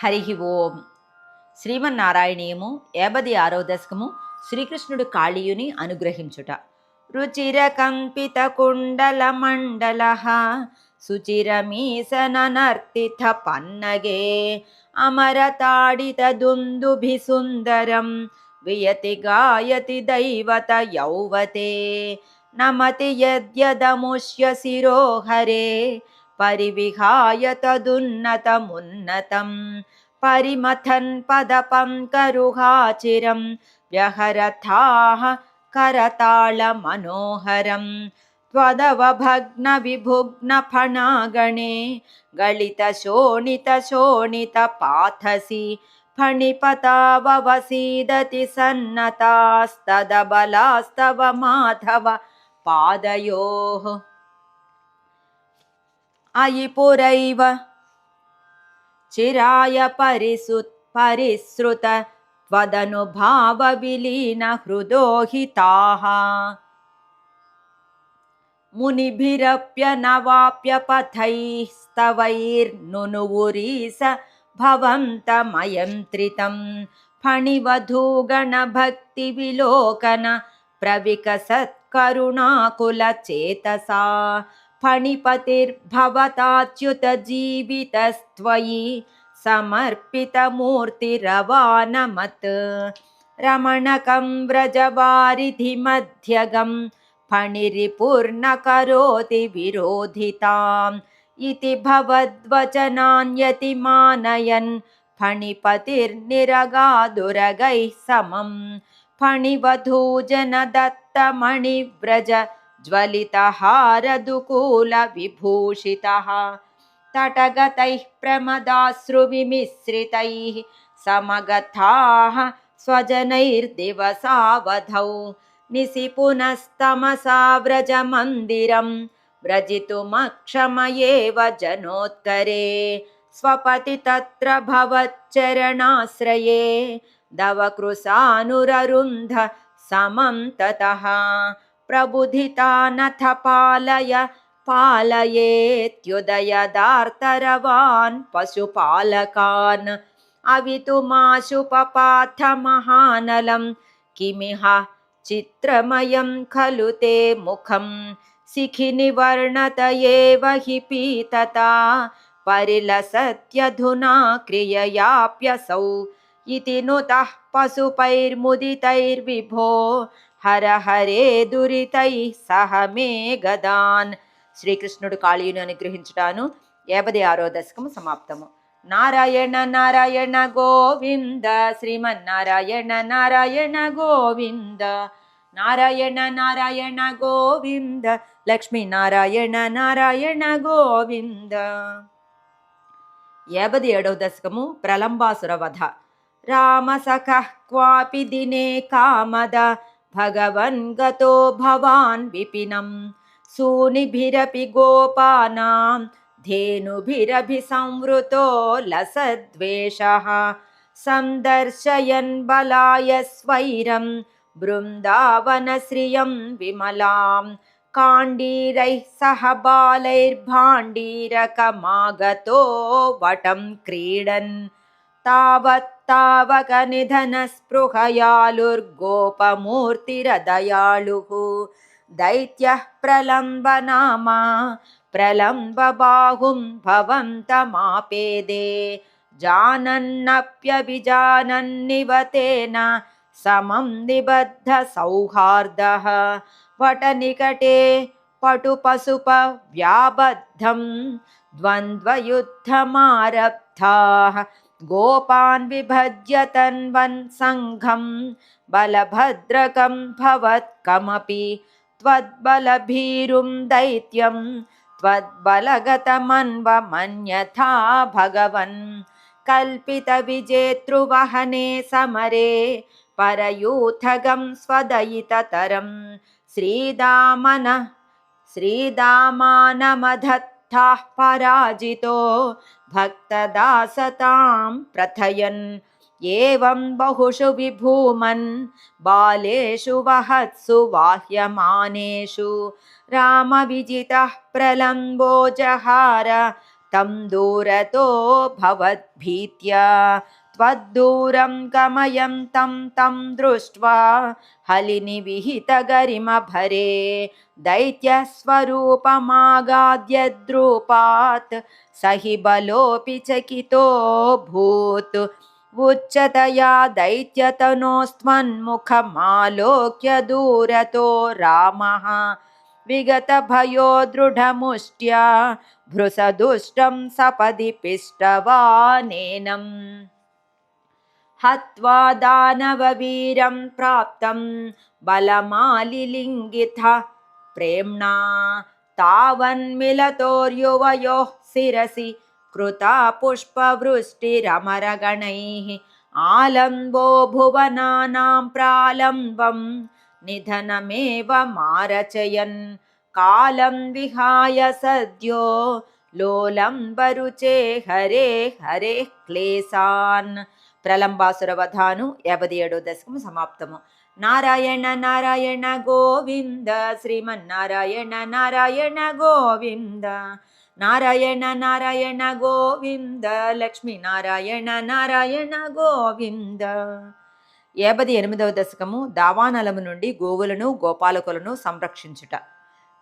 హరి ఓం. శ్రీమన్నారాయణీయము ఏబది ఆరో దశకము శ్రీకృష్ణుడు కాళీయుని అనుగ్రహించుట. రుచిర కంపిత కుండల మండల సుచిరమీసనర్తిథ పన్నగే అమరతాడిత దుందుభి సుందరం వియతి గాయతి దైవత యౌవతే నమతి యద్యదముష్య శిరోహరే परिविहाय तदुन्नतमुन्नतं परिमथन् पदपं करुहाचिरं व्यहरथाः करतालमनोहरं त्वदवभग्नविभुग्नफणागणे गलितशोणितशोणितपाथसि गलितशोणितशोणित पाथसि फणिपतावसीदति सन्नतास्तद माधव पादयोः। अयि पुरैव चिराय परिसुत् परिसृत त्वदनुभावविलीनहृदो हि ताः मुनिभिरप्यनवाप्यपथैस्तवैर्नुनुवुरीस भवन्तमयन्त्रितं फणिवधूगणभक्तिविलोकन प्रविकसत्करुणाकुलचेतसा फणिपतिर्भवताच्युतजीवितस्त्वयि समर्पितमूर्तिरवानमत्। रमणकं व्रजवारिधिमध्यगं फणिरिपुर्नकरोति विरोधिताम्। इति भवद्वचनान्यतिमानयन् फणिपतिर्निरगादुरगैः समं फणिवधूजनदत्तमणिव्रज ज्वलितहारदुकूलविभूषितः। तटगतैः प्रमदाश्रुविमिश्रितैः समगताः स्वजनैर्दिवसावधौ। निसि पुनस्तमसा व्रजमन्दिरं व्रजितुमक्षमयेव जनोत्करे। स्वपति तत्र भवच्चरणाश्रये। दवकृसानुररुन्ध समं ततः प्रबुधितानथ पालय पालयेत्युदयदार्तरवान् पशुपालकान् अवितुमाशुपपाथ महानलं किमिह चित्रमयं खलु ते मुखं शिखिनिवर्णत एव हि पीतता परिलसत्यधुना क्रिययाप्यसौ इति नुतः पशुपैर्मुदितैर्विभो హర హరే దురితై సహ మే గదాన్ శ్రీకృష్ణుడు కాళీయుని అనుగ్రహించుటాను. యాభై ఆరో దశకము సమాప్తము. నారాయణ నారాయణ గోవింద. శ్రీమన్నారాయణ నారాయణ గోవింద. నారాయణ నారాయణ గోవింద. లక్ష్మీ నారాయణ నారాయణ గోవింద. యాభై ఏడవ దశకము? ప్రలంబాసుర వధ. రామసఖ క్వాపి దినే కామద. भगवन् गतो भवान् विपिनं। सूनिभिरपि गोपानां धेनुभिरभिसंवृतो लसद्वेषः। सन्दर्शयन् बलाय स्वैरं बृन्दावनश्रियं विमलां। काण्डीरैः सह बालैर्भाण्डीरकमागतो वटं क्रीडन् तावत् तावकनिधनस्पृहयालुर्गोपमूर्तिरदयालुः दैत्यः प्रलम्बनामा प्रलम्बबाहुं भवन्तमापेदे जानन्नप्यभिजानन्निव तेन समं निबद्धसौहार्दः वटनिकटे पटुपशुपव्याबद्धं द्वन्द्वयुद्धमारब्धाः गोपान् विभज्य तन्वन् सङ्घं बलभद्रकं भवत्कमपि त्वद्बलभीरुं दैत्यं त्वद्बलगतमन्वमन्यथा भगवन्। कल्पितविजेतृवहने समरे परयूथगं स्वदयिततरं। श्रीदामन श्रीदामानमधत्ताः पराजितो। भक्तदासतां प्रथयन्। एवं बहुषु विभूमन्। बालेषु वहत्सु वाह्यमानेषु रामविजितः प्रलम्बो जहार। तं दूरतो भवद्भीत्या। त्वद्दूरं गमयं तं तं दृष्ट्वा हलिनिविहितगरिमभरे दैत्यस्वरूपमागाद्यद्रूपात् स हि बलोऽपि चकितोऽभूत् उच्चतया दैत्यतनोस्त्वन्मुखमालोक्य दूरतो रामः विगतभयो दृढमुष्ट्या भृसदुष्टं सपदि पिष्टवानेनम् हत्वा दानववीरं प्राप्तं बलमालिलिङ्गितः प्रेम्णा तावन्मिलतोर्युवयोः शिरसि कृता पुष्पवृष्टिरमरगणैः आलम्बो भुवनानां प्रालम्बं निधनमेव मारचयन्। कालं विहाय सद्यो लोलम्बरुचे हरे हरे क्लेशान्। ప్రలంబాసురవధాను యాభై ఏడో దశకం సమాప్తము. నారాయణ నారాయణ గోవింద శ్రీమన్నారాయణ నారాయణ గోవింద నారాయణ నారాయణ గోవింద లక్ష్మీ నారాయణ నారాయణ గోవింద. యాభై ఎనిమిదవ దశకము దావానలము నుండి గోవులను గోపాలకులను సంరక్షించుట.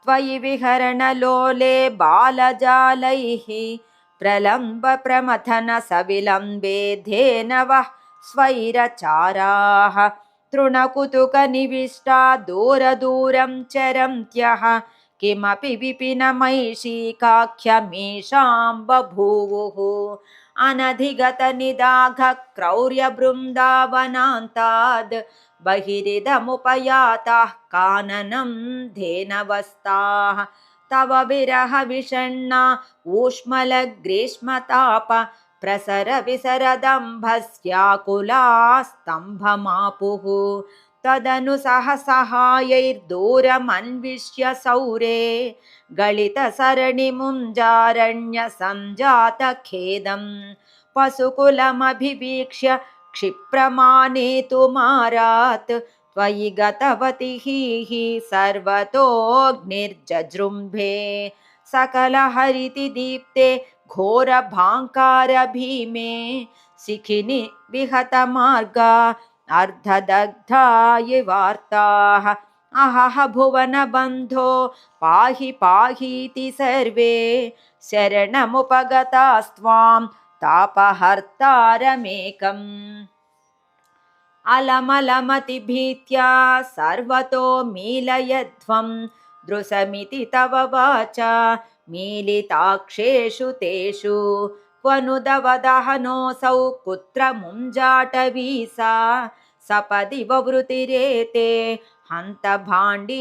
త్వయి విహరణలోలే బాలజాలై प्रलम्बप्रमथनसविलम्बे धेनवः स्वैरचाराः तृणकुतुकनिविष्टा दूरदूरं चरन्त्यः। किमपि विपिनमैषीकाख्यमीषां बभूवुः। अनधिगतनिदाघक्रौर्यबृन्दावनान्ताद् बहिरिदमुपयाताः काननं धेनवस्ताः तव विरहविषण्णा ऊष्मलग्रीष्मताप प्रसरविसरदम्भस्याकुलास्तम्भमापुः तदनु सहसहायैर्दूरमन्विष्य सौरे गलितसरणिमुञ्जारण्यसञ्जातखेदम्। पशुकुलमभिवीक्ष्य क्षिप्रमानेतुमारात् त्वयि गतवति हि सर्वतोऽग्निर्जजृम्भे। सकलहरितिदीप्ते घोरभाङ्कारभीमे। शिखिनि विहतमार्गा अर्धदग्धा वार्ताः। अहह भुवनबन्धो पाहि पाहीति सर्वे। शरणमुपगतास्त्वां तापहर्तारमेकम् अलमलमतिभीत्या सर्वतो मीलयध्वं दृशमिति तव वाचा। मीलिताक्षेषु तेषु क्वनुदवदहनोऽसौ कुत्र मुञ्जाटवीसा। सपदि ववृतिरेते हन्तभाण्डीरदेशे।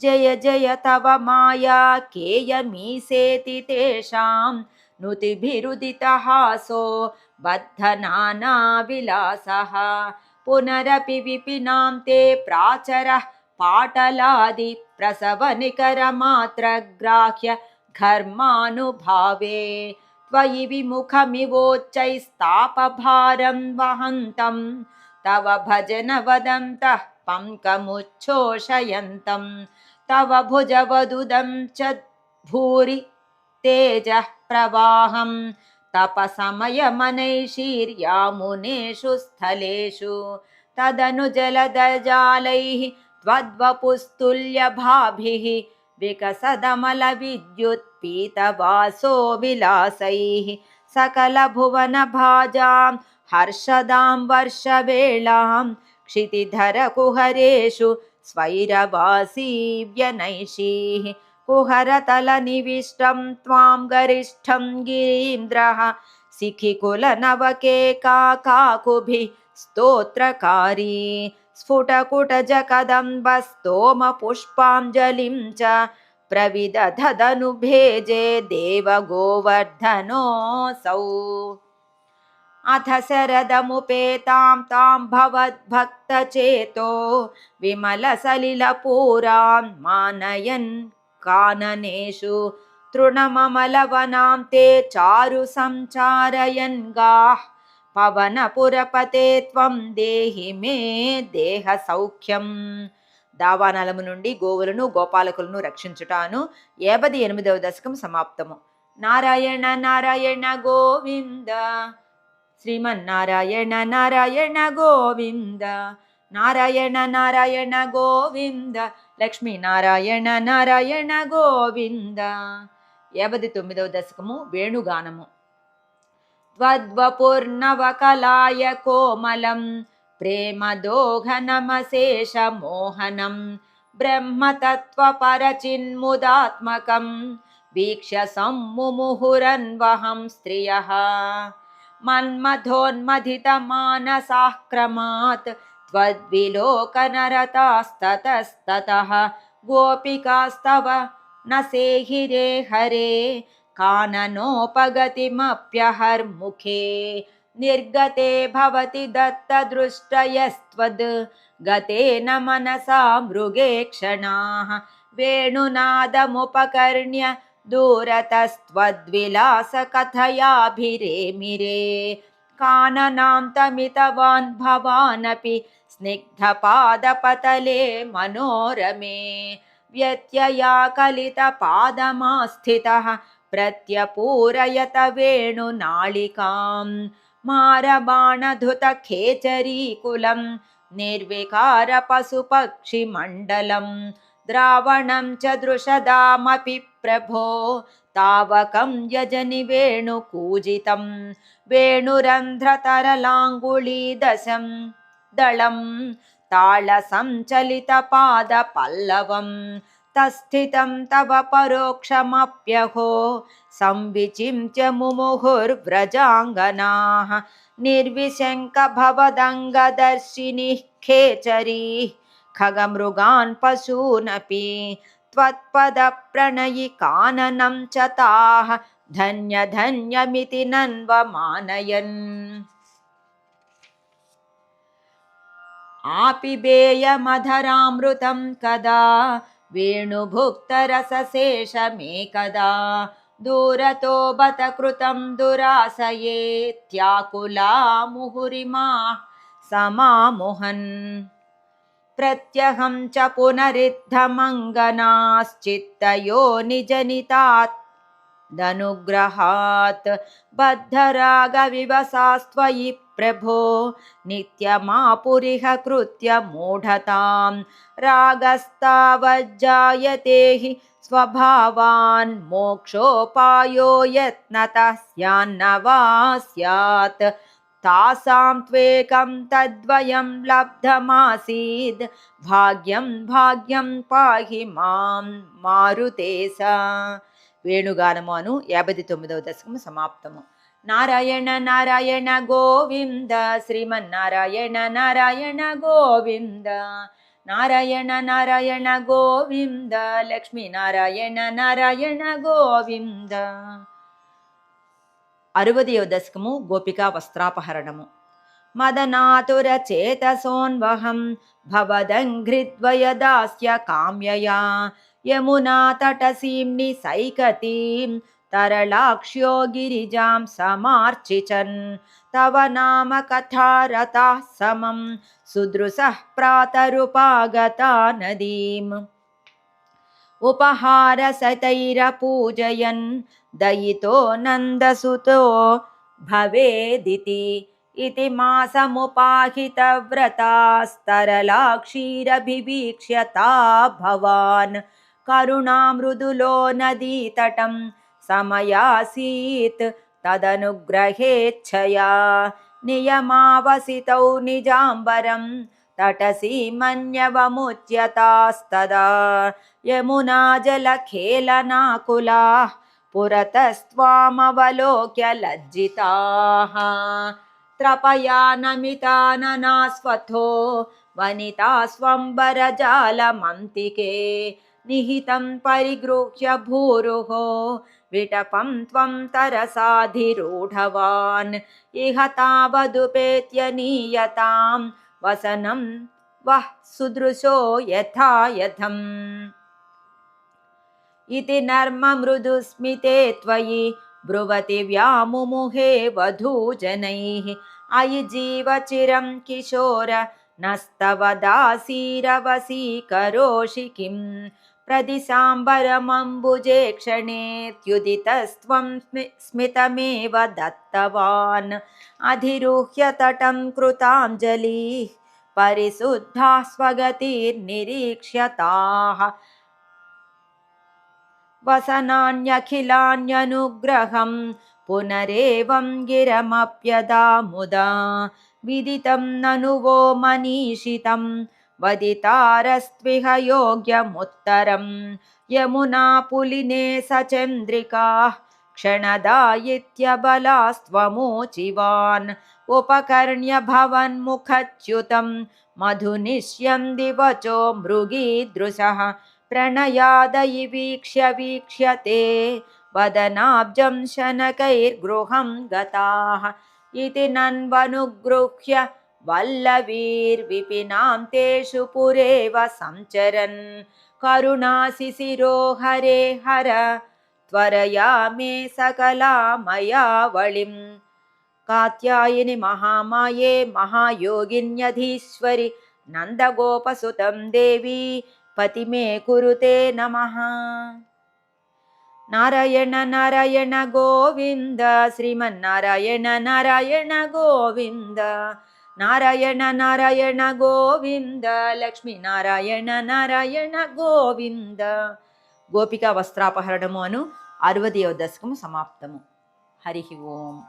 जय जय तव माया केयमीसेति तेषां नुतिभिरुदितहासो बद्धनानाविलासः। पुनरपि विपिनां ते प्राचरः पाटलादिप्रसवनिकरमात्रग्राह्य घर्मानुभावे। त्वयि विमुखमिवोच्चैस्तापभारं वहन्तं तव भजन वदन्तः पङ्कमुच्छोषयन्तं तव भुजवदुदं च भूरि तेजः प्रवाहं तपसमयमनैशीर्यामुनेषु स्थलेषु तदनु जलदजालैः त्वद्वपुस्तुल्यभाभिः विकसदमलविद्युत्पीतवासो विलासैः सकलभुवनभाजां हर्षदां वर्षवेलां क्षितिधरकुहरेषु स्वैरवासी व्यनैषीः कुहरतलनिविष्टं त्वां गरिष्ठं गिरीन्द्रः सिखिकुलनवकेकाकाकुभिः स्तोत्रकारी। स्फुटकुटजकदम्बस्तोमपुष्पाञ्जलिं च प्रविदधदनुभेजे देवगोवर्धनोऽसौ। अथ शरदमुपेतां तां भवद्भक्तचेतो विमलसलिलपूरान् मानयन् काननेषु तृणममलवनां ते चारु सञ्चारयन् गाः పవనపురపతే త్వం దేహి మే దేహ సౌఖ్యం దావానలము నుండి గోవులను గోపాలకులను రక్షించుటాను ఏబది ఎనిమిదవ దశకం సమాప్తము नारायण नारायण गोविन्द श्रीमन्नारायण नारायण गोविन्द नारायण नारायण गोविन्द లక్ష్మీనారాయణ నారాయణ గోవింద యాభై తొమ్మిదవ దశకము వేణుగానము त्वद्वपुर्नवकलाय कोमलं प्रेमदोघनमशेषमोहनं ब्रह्मतत्त्वपरचिन्मुदात्मकं वीक्ष्य सम्मुमुहुरन्वहं स्त्रियः मन्मथोन्मथितमानसाक्रमात् त्वद्विलोकनरतास्ततस्ततः गोपिकास्तव न सेहिरे हरे काननोपगतिमप्यहर्मुखे निर्गते भवति दत्तदृष्टयस्त्वद् गतेन मनसा मृगे क्षणाः वेणुनादमुपकर्ण्य दूरतस्त्वद्विलासकथयाभिरेमिरे काननां तमितवान् भवानपि स्निग्धपादपतले मनोरमे व्यत्यया कलितपादमास्थितः प्रत्यपूरयत वेणुनालिकां मारबाणधुतखेचरीकुलं निर्विकारपशुपक्षिमण्डलं द्रावणं च दृशदामपि प्रभो तावकं यजनि वेणुकूजितं वेणुरन्ध्रतरलाङ्गुलीदशं दलं ताळसञ्चलितपादपल्लवम् तस्थितं तव परोक्षमप्यहो संविचिन्त्य मुमुहुर्व्रजाङ्गनाः निर्विशङ्कभवदङ्गदर्शिनिः खेचरीः खगमृगान् पशूनपि त्वत्पदप्रणयिकाननं च ताः धन्यधन्यमिति नन्वमानयन् आपिबेयमधरामृतं कदा वेणुभुक्तरसशेषमेकदा दूरतो बत कृतं दुरासयेत्याकुला मुहुरिमा समामुहन्। प्रत्यहं च पुनरिद्धमङ्गनाश्चित्तयो निजनितात् दनुग्रहात् बद्धरागविवसास्त्वयि प्रभो नित्यमापुरिह कृत्य मूढतां रागस्तावज्जायते हि स्वभावान् मोक्षोपायो यत्नतः स्यान्न वा स्यात् तासां त्वेकं तद्वयं लब्धमासीद् भाग्यं भाग्यं पाहि मां मारुते स వేణుగానము అను యాభై తొమ్మిదవ దశకము సమాప్తము. నారాయణ నారాయణ గోవింద శ్రీమన్నారాయణ నారాయణ గోవింద నారాయణ నారాయణ గోవింద లక్ష్మీ నారాయణ నారాయణ గోవింద. అరవదవ దశకము గోపికా వస్త్రాపహరణము. మదనాతుర చేతసోన్వహం భవదంఘ్రిద్వయ దాస్య కామ్యయా यमुनातटसीं निसैकतीं तरलाक्ष्यो गिरिजां समार्चिचन्। तव नाम कथारताः समं सुदृशः प्रातरुपागता नदीम् उपहारसतैरपूजयन् दयितो नन्दसुतो भवेदिति। इति मासमुपाहितव्रतास्तरलाक्षीरभिवीक्ष्यता भवान् करुणामृदुलो नदीतटं समयासीत् तदनुग्रहेच्छया नियमावसितौ निजाम्बरं तटसी मन्यवमुच्यतास्तदा यमुना जलखेलनाकुलाः पुरतस्त्वामवलोक्य लज्जिताः त्रपया नमिताननास्वथो वनिता स्वम्बरजालमन्तिके निहितं परिगृह्य भूरुः विटपं त्वं तरसाधिरूढवान्। इह तावदुपेत्य नीयतां वसनं वः सुदृशो यथा यथम् इति नर्ममृदुस्मिते त्वयि ब्रुवति व्यामुमुहे वधूजनैः। अयि जीवचिरं किशोर नस्तव दासीरवसीकरोषि किं प्रदिशाम्बरमम्बुजे क्षणेत्युदितस्त्वं स्मि स्मितमेव दत्तवान्। अधिरुह्य तटं कृताञ्जलिः परिशुद्धाः स्वगतिर्निरीक्ष्यताः। वसनान्यखिलान्यनुग्रहं पुनरेवं गिरमप्यदा मुदा। विदितं ननु वो मनीषितं वदितारस्त्विह योग्यमुत्तरं यमुना पुलिने सचन्द्रिकाः क्षणदायित्यबलास्त्वमोचिवान्। उपकर्ण्य भवन्मुखच्युतं मधुनिश्यं दिवचो मृगीदृशः। प्रणयादयि वीक्ष्य वीक्ष्यते। वदनाब्जं शनकैर्गृहं गताः। इति नन्वनुगृह्य वल्लवीर्विपिनां तेषु पुरेव सञ्चरन् करुणाशिशिरो हरे हर त्वरया मे सकला मयावलिम् कात्यायिनि महामाये महायोगिन्यधीश्वरि नन्दगोपसुतं देवी पति मे कुरुते नमः। नारायण नारायण गोविन्द श्रीमन्नारायण नारायण गोविन्द నారాయణ నారాయణ గోవింద లక్ష్మీనారాయణ నారాయణ గోవింద. గోపికా వస్త్రాపహరణము అను అరవదవ దశకము సమాప్తము. హరి ఓం.